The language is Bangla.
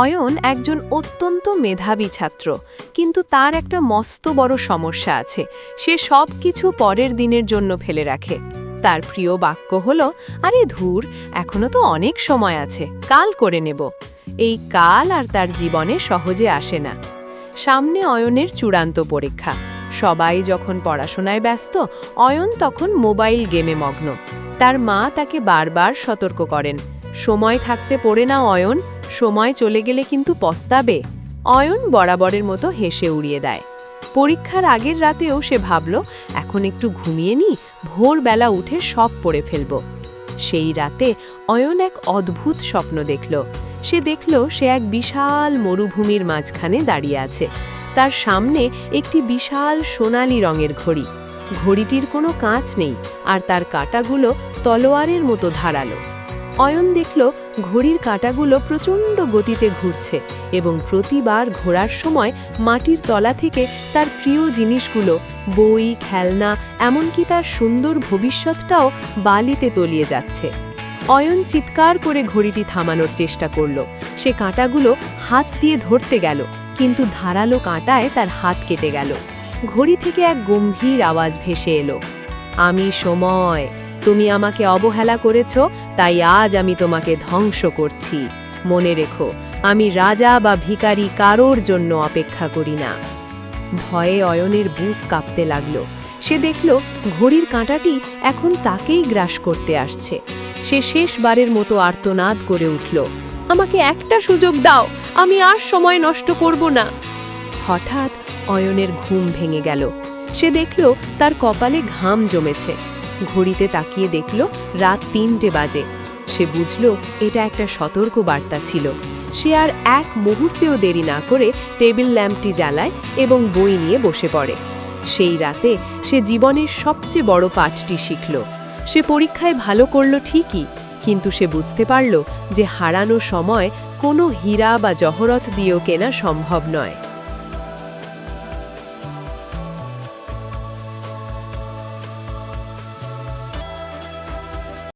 অয়ন একজন অত্যন্ত মেধাবী ছাত্র, কিন্তু তার একটা মস্ত বড় সমস্যা আছে। সে সব কিছু পরের দিনের জন্য ফেলে রাখে। তার প্রিয় বাক্য হল, আরে ধুর, এখনও তো অনেক সময় আছে, কাল করে নেব। এই কাল আর তার জীবনে সহজে আসে না। সামনে অয়নের চূড়ান্ত পরীক্ষা। সবাই যখন পড়াশোনায় ব্যস্ত, অয়ন তখন মোবাইল গেমে মগ্ন। তার মা তাকে বারবার সতর্ক করেন, সময় থাকতে পড়ে না অয়ন। সময় চলে গেলে কিন্তু পস্তাবে। অয়ন বরাবরের মতো হেসে উড়িয়ে দেয়। পরীক্ষার আগের রাতেও সে ভাবল, এখন একটু ঘুমিয়ে নি ভোরবেলা উঠে সব পড়ে ফেলব। সেই রাতে অয়ন এক অদ্ভুত স্বপ্ন দেখল। সে দেখল সে এক বিশাল মরুভূমির মাঝখানে দাঁড়িয়ে আছে। তার সামনে একটি বিশাল সোনালি রঙের ঘড়ি। ঘড়িটির কোনো কাঁচ নেই, আর তার কাঁটাগুলো তলোয়ারের মতো ধারালো। অয়ন দেখল ঘড়ির কাঁটাগুলো প্রচণ্ড গতিতে ঘুরছে এবং প্রতিবার ঘোরার সময় মাটির তলা থেকে তার প্রিয় জিনিসগুলো, বই, খেলনা, এমনকি তার সুন্দর ভবিষ্যৎটাও বালিতে তলিয়ে যাচ্ছে। অয়ন চিৎকার করে ঘড়িটি থামানোর চেষ্টা করল। সে কাঁটাগুলো হাত দিয়ে ধরতে গেল, কিন্তু ধারালো কাঁটায় তার হাত কেটে গেল। ঘড়ি থেকে এক গম্ভীর আওয়াজ ভেসে এলো, আমি সময় তুমি আমাকে অবহেলা করেছ, তাই আজ আমি তোমাকে ধ্বংস করছি। মনে রেখো, আমি রাজা বা ভিখারি কারোর জন্য অপেক্ষা করি না। ভয়ে অয়নের বুক কাঁপতে লাগল। সে দেখল, ঘড়ির কাঁটাটি এখন তাকেই গ্রাস করতে আসছে। সে শেষবারের মতো আর্তনাদ করে উঠল, আমাকে একটা সুযোগ দাও, আমি আর সময় নষ্ট করব না। হঠাৎ অয়নের ঘুম ভেঙে গেল। সে দেখল, তার কপালে ঘাম জমেছে। ঘড়িতে তাকিয়ে দেখল রাত তিনটে বাজে। সে বুঝল এটা একটা সতর্ক বার্তা ছিল। সে আর এক মুহূর্তেও দেরি না করে টেবিল ল্যাম্পটি জ্বালায় এবং বই নিয়ে বসে পড়ে। সেই রাতে সে জীবনের সবচেয়ে বড় পাঠটি শিখল। সে পরীক্ষায় ভালো করল ঠিকই, কিন্তু সে বুঝতে পারল যে হারানো সময় কোনো হীরা বা জহরত দিয়েও কেনা সম্ভব নয়।